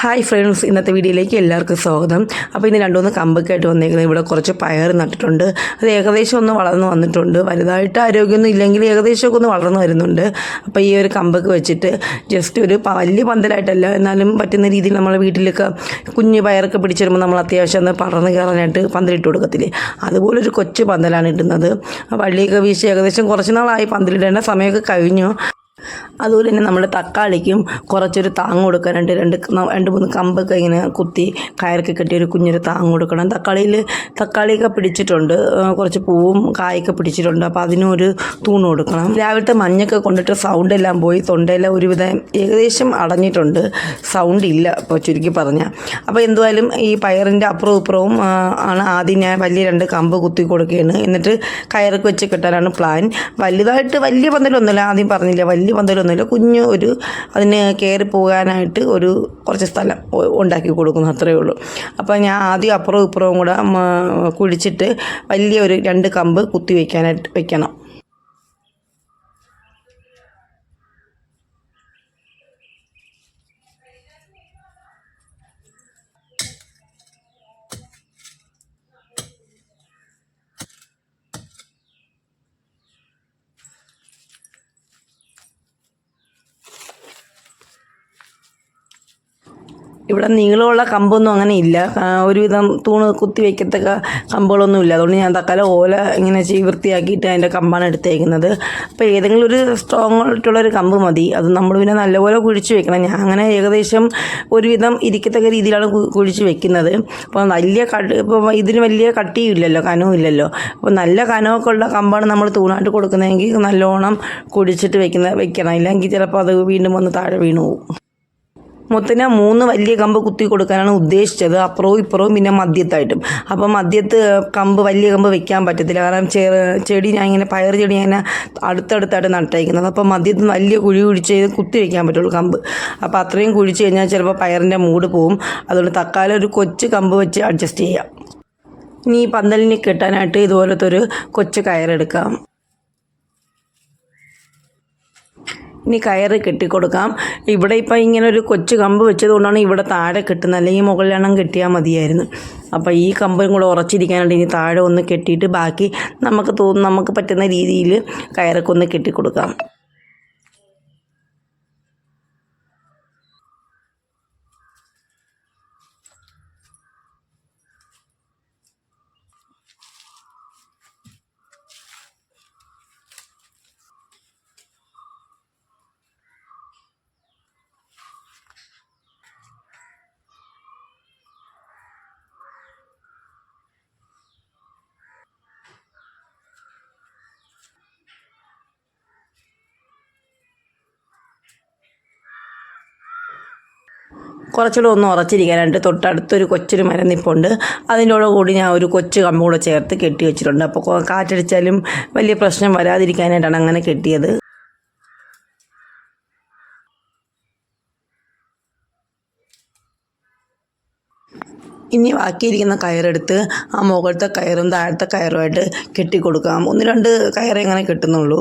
Hi friends ഇന്നത്തെ വീഡിയോയിലേക്ക് എല്ലാവർക്കും സ്വാഗതം. അപ്പോൾ ഇന്ന് രണ്ടുമൂന്ന് കമ്പൊക്കെ ആയിട്ട് വന്നേക്കുന്നത് ഇവിടെ കുറച്ച് പയർ നട്ടിട്ടുണ്ട്. അത് ഏകദേശം ഒന്ന് വളർന്നു വന്നിട്ടുണ്ട്. വലുതായിട്ട് ആരോഗ്യമൊന്നും ഇല്ലെങ്കിൽ ഏകദേശമൊക്കെ ഒന്ന് വളർന്നു വരുന്നുണ്ട്. അപ്പോൾ ഈ ഒരു കമ്പൊക്കെ വെച്ചിട്ട് ജസ്റ്റ് ഒരു വലിയ പന്തലായിട്ടല്ല എന്നാലും പറ്റുന്ന രീതിയിൽ നമ്മളെ വീട്ടിലൊക്കെ കുഞ്ഞ് പയറൊക്കെ പിടിച്ചിടുമ്പോൾ നമ്മൾ അത്യാവശ്യം ഒന്ന് പടർന്ന് കയറാനായിട്ട് പന്തലിട്ട് കൊടുക്കത്തില്ലേ? അതുപോലെ ഒരു കൊച്ചു പന്തലാണ് ഇടുന്നത്. വള്ളിയൊക്കെ വീശി ഏകദേശം കുറച്ച് നാളായി പന്തലിടേണ്ട സമയമൊക്കെ കഴിഞ്ഞു. അതുപോലെ തന്നെ നമ്മുടെ തക്കാളിക്കും കുറച്ചൊരു താങ്ങ് കൊടുക്കാനായിട്ട് രണ്ട് രണ്ട് മൂന്ന് കമ്പൊക്കെ ഇങ്ങനെ കുത്തി കയറൊക്കെ കെട്ടി ഒരു കുഞ്ഞൊരു താങ്ങ് കൊടുക്കണം. തക്കാളിയിൽ തക്കാളിയൊക്കെ പിടിച്ചിട്ടുണ്ട്. കുറച്ച് പൂവും കായൊക്കെ പിടിച്ചിട്ടുണ്ട്. അപ്പോൾ അതിനും ഒരു തൂണ് കൊടുക്കണം. രാവിലത്തെ മഞ്ഞൊക്കെ കൊണ്ടിട്ട് സൗണ്ട് എല്ലാം പോയി. തൊണ്ടയെല്ലാം ഒരുവിധം ഏകദേശം അടഞ്ഞിട്ടുണ്ട്. സൗണ്ട് ഇല്ല ഇപ്പോൾ ചുരുക്കി പറഞ്ഞാൽ അപ്പോൾ എന്തുവായാലും ഈ പയറിന്റെ അപ്പുറവും ഇപ്പുറവും ആണ് ആദ്യം ഞാൻ വലിയ രണ്ട് കമ്പ് കുത്തി കൊടുക്കുകയാണ് എന്നിട്ട് കയറൊക്കെ വെച്ച് കെട്ടാനാണ് പ്ലാൻ. വലുതായിട്ട് വലിയ പന്തലൊന്നുമില്ല. ആദ്യം പറഞ്ഞില്ല വലിയ പന്തലൊന്നുമില്ല കുഞ്ഞ് ഒരു അതിന് കയറി പോകാനായിട്ട് ഒരു കുറച്ച് സ്ഥലം ഉണ്ടാക്കി കൊടുക്കുന്നു അത്രയേ ഉള്ളൂ. അപ്പോൾ ഞാൻ ആദ്യം അപ്പുറവും ഇപ്പുറവും കൂടെ കുഴിച്ചിട്ട് വലിയ ഒരു രണ്ട് കമ്പ് കുത്തി വയ്ക്കാനായിട്ട് വെക്കണം. ഇവിടെ നീളമുള്ള കമ്പൊന്നും അങ്ങനെ ഇല്ല. ഒരുവിധം തൂണ് കുത്തി വയ്ക്കത്തക്ക കമ്പുകളൊന്നും ഇല്ല അതുകൊണ്ട് ഞാൻ തക്കാലം ഓല ഇങ്ങനെ ചെയ്ത് വൃത്തിയാക്കിയിട്ട് അതിന്റെ കമ്പാണ് എടുത്തേക്കുന്നത്. അപ്പോൾ ഏതെങ്കിലും ഒരു സ്ട്രോങ് ആയിട്ടുള്ളൊരു കമ്പ് മതി. അത് നമ്മൾ പിന്നെ നല്ലപോലെ കുഴിച്ച് വെക്കണം. ഞാൻ അങ്ങനെ ഏകദേശം ഒരുവിധം ഇരിക്കത്തക്ക രീതിയിലാണ് കുഴിച്ച് വെക്കുന്നത്. അപ്പോൾ വലിയ കട്ട് ഇപ്പോൾ ഇതിന് വലിയ കട്ടിയും ഇല്ലല്ലോ കനവും ഇല്ലല്ലോ. അപ്പോൾ നല്ല കനമൊക്കെ ഉള്ള കമ്പാണ് നമ്മൾ തൂണായിട്ട് കൊടുക്കുന്നതെങ്കിൽ നല്ലോണം കുഴിച്ചിട്ട് വെക്കുന്ന വെക്കണം. ഇല്ലെങ്കിൽ ചിലപ്പോൾ അത് വീണ്ടും വന്ന് താഴെ വീണു പോകും മുത്തിന് മൂന്ന് വലിയ കമ്പ് കുത്തി കൊടുക്കാനാണ് ഉദ്ദേശിച്ചത്. അപ്പുറവും ഇപ്പുറവും പിന്നെ മദ്യത്തായിട്ടും. അപ്പം മദ്യത്ത് കമ്പ് വലിയ കമ്പ് വെക്കാൻ പറ്റത്തില്ല. കാരണം ചെടി ഞാൻ ഇങ്ങനെ പയർ ചെടി ഞാൻ അടുത്തടുത്തായിട്ട് നട്ടേക്കുന്നത്. അപ്പം മദ്യത്ത് വലിയ കുഴി കുഴിച്ച് കുത്തി വെക്കാൻ പറ്റുള്ളൂ കമ്പ്. അപ്പോൾ അത്രയും കുഴിച്ച് കഴിഞ്ഞാൽ ചിലപ്പോൾ പയറിന്റെ മൂട് പോവും. അതുകൊണ്ട് തക്കാലം ഒരു കൊച്ചു കമ്പ് വെച്ച് അഡ്ജസ്റ്റ് ചെയ്യാം. ഇനി ഈ പന്തലിന് കെട്ടാനായിട്ട് ഇതുപോലത്തെ ഒരു കൊച്ചു കയറെടുക്കാം. ഇനി കയറ് കെട്ടിക്കൊടുക്കാം. ഇവിടെ ഇപ്പം ഇങ്ങനെ ഒരു കൊച്ചു കമ്പ് വെച്ചതുകൊണ്ടാണ് ഇവിടെ താഴെ കെട്ടുന്നത്. അല്ലെങ്കിൽ മുകളിലെണ്ണം കെട്ടിയാൽ മതിയായിരുന്നു. അപ്പോൾ ഈ കമ്പും കൂടെ ഉറച്ചിരിക്കാനായിട്ട് ഇനി താഴെ ഒന്ന് കെട്ടിയിട്ട് ബാക്കി നമുക്ക് തോന്നുന്നു നമുക്ക് പറ്റുന്ന രീതിയിൽ കയറൊക്കെ ഒന്ന് കെട്ടിക്കൊടുക്കാം. കുറച്ചുകൂടെ ഒന്ന് ഉറച്ചിരിക്കാനായിട്ട് തൊട്ടടുത്തൊരു കൊച്ചൊരു മരം നിപ്പുണ്ട്. അതിന്റെ കൂടി ഞാൻ ഒരു കൊച്ചു കമ്പ് കൂടെ ചേർത്ത് കെട്ടി വെച്ചിട്ടുണ്ട്. അപ്പോൾ കാറ്റടിച്ചാലും വലിയ പ്രശ്നം വരാതിരിക്കാനായിട്ടാണ് അങ്ങനെ കെട്ടിയത്. ഇനി ബാക്കിയിരിക്കുന്ന കയറെടുത്ത് ആ മുകളിലത്തെ കയറും താഴത്തെ കയറുമായിട്ട് കെട്ടിക്കൊടുക്കാം. ഒന്ന് രണ്ട് കയറേ ഇങ്ങനെ കെട്ടുന്നുള്ളൂ.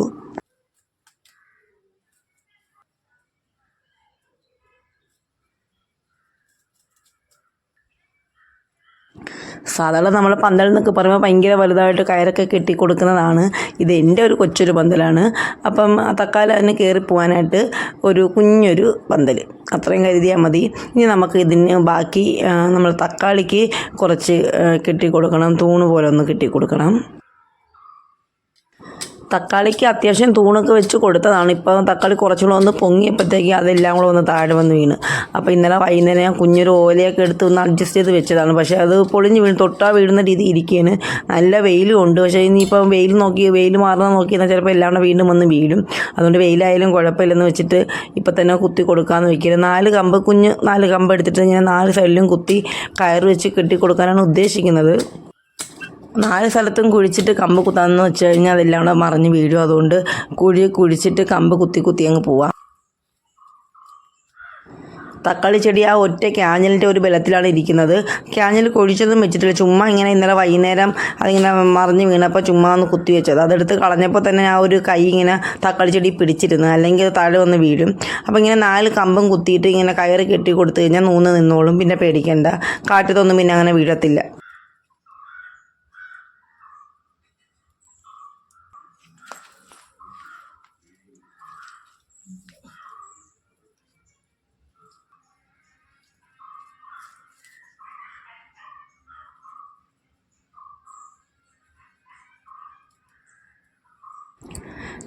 സാധാരണ നമ്മൾ പന്തൽ എന്നൊക്കെ പറയുമ്പോൾ ഭയങ്കര വലുതായിട്ട് കയറൊക്കെ കെട്ടി കൊടുക്കുന്നതാണ്. ഇത് എന്റെ ഒരു കൊച്ചൊരു പന്തലാണ്. അപ്പം തക്കാലം അതിന് കയറി പോകാനായിട്ട് ഒരു കുഞ്ഞൊരു പന്തൽ അത്രയും കരുതിയാൽ മതി. ഇനി നമുക്ക് ഇതിന് ബാക്കി നമ്മൾ തക്കാളിക്ക് കുറച്ച് കെട്ടി കൊടുക്കണം. തൂണ് പോലെ ഒന്ന് കെട്ടി കൊടുക്കണം. തക്കാളിക്ക് അത്യാവശ്യം തൂണൊക്കെ വെച്ച് കൊടുത്തതാണ്. ഇപ്പോൾ തക്കാളി കുറച്ചുകൂടെ ഒന്ന് പൊങ്ങിയപ്പോഴത്തേക്ക് അതെല്ലാം കൂടെ ഒന്ന് താഴെ വന്ന് വീണ്. അപ്പോൾ ഇന്നലെ വൈകുന്നേരം ഞാൻ കുഞ്ഞൊരു ഓലയൊക്കെ എടുത്ത് ഒന്ന് അഡ്ജസ്റ്റ് ചെയ്ത് വെച്ചതാണ്. പക്ഷേ അത് പൊളിഞ്ഞ് വീണ് തൊട്ടാ വീഴുന്ന രീതി ഇരിക്കുകയാണ് നല്ല വെയിലും ഉണ്ട്. പക്ഷേ ഇനിയിപ്പോൾ വെയിൽ നോക്കി വെയിൽ മാറുന്ന നോക്കിയാൽ ചിലപ്പോൾ എല്ലാം കൂടെ വീണ്ടും വന്ന് വീഴും. അതുകൊണ്ട് വെയിലായാലും കുഴപ്പമില്ലെന്ന് വെച്ചിട്ട് ഇപ്പം തന്നെ കുത്തി കൊടുക്കാമെന്ന് വെക്കരുത് നാല് കമ്പ് കുഞ്ഞ് നാല് കമ്പ് എടുത്തിട്ട് ഞാൻ നാല് സൈഡിലും കുത്തി കയറ് വെച്ച് കെട്ടി കൊടുക്കാനാണ് ഉദ്ദേശിക്കുന്നത്. നാല് സ്ഥലത്തും കുഴിച്ചിട്ട് കമ്പ് കുത്താന്ന് വെച്ച് കഴിഞ്ഞാൽ അതെല്ലാം കൂടെ മറിഞ്ഞ് വീഴും. അതുകൊണ്ട് കുഴി കുഴിച്ചിട്ട് കമ്പ് കുത്തി കുത്തി അങ്ങ് പോവാം. തക്കാളി ചെടി ആ ഒറ്റ ക്യാഞ്ഞലിന്റെ ഒരു ബലത്തിലാണ് ഇരിക്കുന്നത്. ക്യാഞ്ഞൽ കൊഴിച്ചതും വെച്ചിട്ടില്ല. ചുമ്മാ ഇങ്ങനെ ഇന്നലെ വൈകുന്നേരം അതിങ്ങനെ മറിഞ്ഞ് വീണപ്പോൾ ചുമ്മാ ഒന്ന് കുത്തി വെച്ചത്. അതെടുത്ത് കളഞ്ഞപ്പോൾ തന്നെ ആ ഒരു കൈ ഇങ്ങനെ തക്കാളി ചെടി പിടിച്ചിരുന്നു. അല്ലെങ്കിൽ താഴെ വന്ന് വീഴും. അപ്പോൾ ഇങ്ങനെ നാല് കമ്പും കുത്തിയിട്ട് ഇങ്ങനെ കയറ് കെട്ടി കൊടുത്തു കഴിഞ്ഞാൽ നൂന്ന് നിന്നോളും. പിന്നെ പേടിക്കേണ്ട. കാറ്റത്തൊന്നും പിന്നെ അങ്ങനെ വീഴത്തില്ല.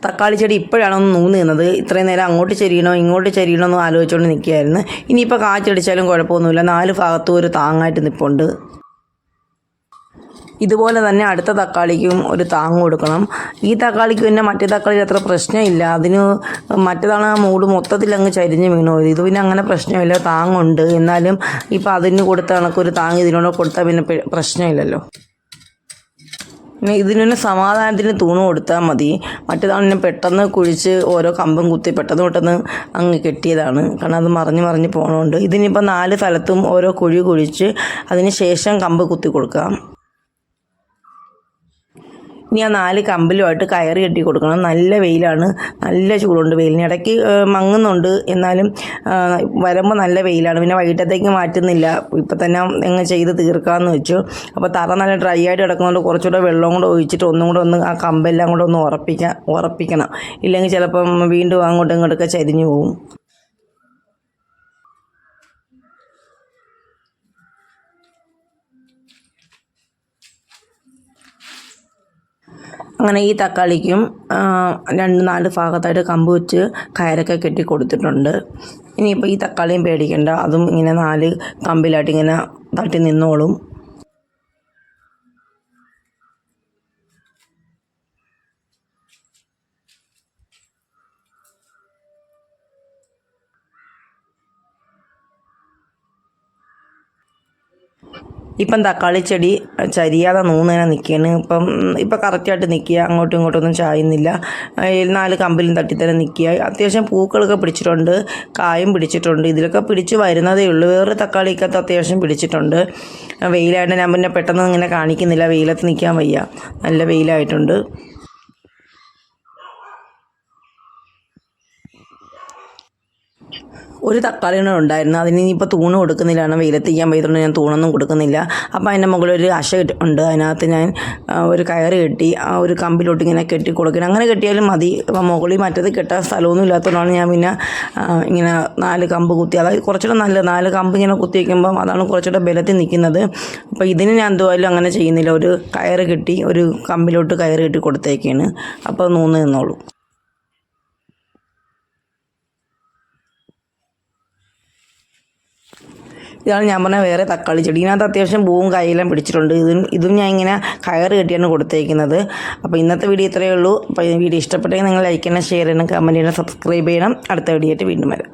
തക്കാളി ചെടി ഇപ്പോഴാണ് ഒന്ന് നൂന്ന് നിന്നത്. ഇത്രയും നേരം അങ്ങോട്ട് ചെരിയണോ ഇങ്ങോട്ട് ചെരിയണോ എന്ന് ആലോചിച്ചുകൊണ്ട് നിൽക്കുകയായിരുന്നു ഇനിയിപ്പോൾ കാറ്റടിച്ചാലും കുഴപ്പമൊന്നുമില്ല. നാല് ഭാഗത്തും ഒരു താങ്ങായിട്ട് നിൽപ്പുണ്ട് ഇതുപോലെ തന്നെ അടുത്ത തക്കാളിക്കും ഒരു താങ്ങ് കൊടുക്കണം. ഈ തക്കാളിക്ക് പിന്നെ മറ്റേ തക്കാളിയിൽ അത്ര പ്രശ്നമില്ല. അതിന് മറ്റേതാണ് ആ മൂട് മൊത്തത്തിൽ അങ്ങ് ചരിഞ്ഞ് വീണു ഇത് പിന്നെ അങ്ങനെ പ്രശ്നമില്ല. താങ്ങുണ്ട്. എന്നാലും ഇപ്പം അതിന് കൊടുത്ത കണക്കൊരു താങ്ങ് ഇതിനോട് കൊടുത്താൽ പിന്നെ പ്രശ്നമില്ലല്ലോ. പിന്നെ ഇതിന് തന്നെ സമാധാനത്തിന് തൂണ് കൊടുത്താൽ മതി. മറ്റേതാണ് പെട്ടെന്ന് കുഴിച്ച് ഓരോ കമ്പും കുത്തി പെട്ടെന്ന് പെട്ടെന്ന് അങ്ങ് കെട്ടിയതാണ്. കാരണം അത് മറിഞ്ഞ് മറിഞ്ഞ് പോകണമുണ്ട് ഇതിനിപ്പോൾ നാല് സ്ഥലത്തും ഓരോ കുഴി കുഴിച്ച് അതിന് ശേഷം കമ്പ് കുത്തി കൊടുക്കാം. ഇനി ആ നാല് കമ്പിലുമായിട്ട് കയറി കെട്ടി കൊടുക്കണം. നല്ല വെയിലാണ്. നല്ല ചൂടുണ്ട്. വെയിലിന് ഇടയ്ക്ക് മങ്ങുന്നുണ്ട്. എന്നാലും വരുമ്പോൾ നല്ല വെയിലാണ്. പിന്നെ വൈകിട്ടത്തേക്ക് മാറ്റുന്നില്ല. ഇപ്പം തന്നെ എങ്ങനെ ചെയ്ത് തീർക്കാമെന്ന് വെച്ചു. അപ്പോൾ തറ നല്ല ഡ്രൈ ആയിട്ട് കിടക്കുന്നതുകൊണ്ട് കുറച്ചുകൂടെ വെള്ളം കൂടെ ഒഴിച്ചിട്ട് ഒന്നും കൂടെ ഒന്ന് ആ കമ്പെല്ലാം കൂടെ ഒന്ന് ഉറപ്പിക്കാൻ ഉറപ്പിക്കണം. ഇല്ലെങ്കിൽ ചിലപ്പം വീണ്ടും അങ്ങോട്ടും ഇങ്ങോട്ടൊക്കെ ചരിഞ്ഞു പോകും. അങ്ങനെ ഈ തക്കാളിക്കും രണ്ട് നാല് ഭാഗത്തായിട്ട് കമ്പ് വെച്ച് കയറൊക്കെ കെട്ടി കൊടുത്തിട്ടുണ്ട്. ഇനിയിപ്പോൾ ഈ തക്കാളിയും പേടിക്കണ്ട. അതും ഇങ്ങനെ നാല് കമ്പിലായിട്ട് ഇങ്ങനെ തട്ടി നിന്നോളും. ഇപ്പം തക്കാളി ചെടി ചരിയാതെ നൂന്നേനെ നിൽക്കുകയാണ് ഇപ്പം ഇപ്പം കറക്റ്റായിട്ട് നിൽക്കുക അങ്ങോട്ടും ഇങ്ങോട്ടും ഒന്നും ചായുന്നില്ല നാല് കമ്പിലും തട്ടി തന്നെ നിൽക്കുക അത്യാവശ്യം പൂക്കളൊക്കെ പിടിച്ചിട്ടുണ്ട് കായും പിടിച്ചിട്ടുണ്ട്. ഇതിലൊക്കെ പിടിച്ച് വരുന്നതേ ഉള്ളൂ. വേറെ തക്കാളിക്കകത്ത് അത്യാവശ്യം പിടിച്ചിട്ടുണ്ട്. വെയിലായിട്ട് ഞാൻ പിന്നെ പെട്ടെന്ന് ഇങ്ങനെ കാണിക്കുന്നില്ല. വെയിലത്ത് നിൽക്കാൻ വയ്യ. നല്ല വെയിലായിട്ടുണ്ട്. ഒരു തക്കാളിയാണ് ഉണ്ടായിരുന്നു. അതിന് ഇനിയിപ്പോൾ തൂണ് കൊടുക്കുന്നില്ലാണ് വെയിലെത്തിക്കാൻ പോയതുകൊണ്ട് ഞാൻ തൂണൊന്നും കൊടുക്കുന്നില്ല. അപ്പോൾ അതിന്റെ മുകളിൽ ഒരു അശ ഉണ്ട്. അതിനകത്ത് ഞാൻ ഒരു കയറ് കെട്ടി ആ ഒരു കമ്പിലോട്ട് ഇങ്ങനെ കെട്ടി കൊടുക്കണം അങ്ങനെ കെട്ടിയാലും മതി. അപ്പോൾ മുകളിൽ മറ്റത് കെട്ടാൻ സ്ഥലമൊന്നും ഇല്ലാത്തതുകൊണ്ടാണ് ഞാൻ പിന്നെ ഇങ്ങനെ നാല് കമ്പ് കുത്തി അതായത് കുറച്ചുകൂടെ നല്ല നാല് കമ്പ് ഇങ്ങനെ കുത്തി വയ്ക്കുമ്പം അതാണ് കുറച്ചുകൂടെ ബലത്തിൽ നിൽക്കുന്നത്. അപ്പോൾ ഇതിന് ഞാൻ എന്തുമായാലും അങ്ങനെ ചെയ്യുന്നില്ല. ഒരു കയറ് കെട്ടി ഒരു കമ്പിലോട്ട് കയറ് കെട്ടി കൊടുത്തേക്കാണ്. അപ്പോൾ നൂന്ന് നിന്നോളൂ. ഇതാണ് ഞാൻ പറഞ്ഞ വേറെ തക്കാളി ചെടി. ഇതിനകത്ത് അത്യാവശ്യം പൂവും കായെല്ലാം പിടിച്ചിട്ടുണ്ട്. ഇതും ഇതും ഞാൻ ഇങ്ങനെ കയറ് കെട്ടിയാണ് കൊടുത്തേക്കുന്നത്. അപ്പോൾ ഇന്നത്തെ വീഡിയോ ഇത്രയേ ഉള്ളൂ. അപ്പോൾ വീഡിയോ ഇഷ്ടപ്പെട്ടെങ്കിൽ നിങ്ങൾ ലൈക്ക് ചെയ്യണം ഷെയർ ചെയ്യണം കമന്റ് ചെയ്യണം സബ്സ്ക്രൈബ് ചെയ്യണം. അടുത്ത വീഡിയോ ആയിട്ട് വീണ്ടും വരാം.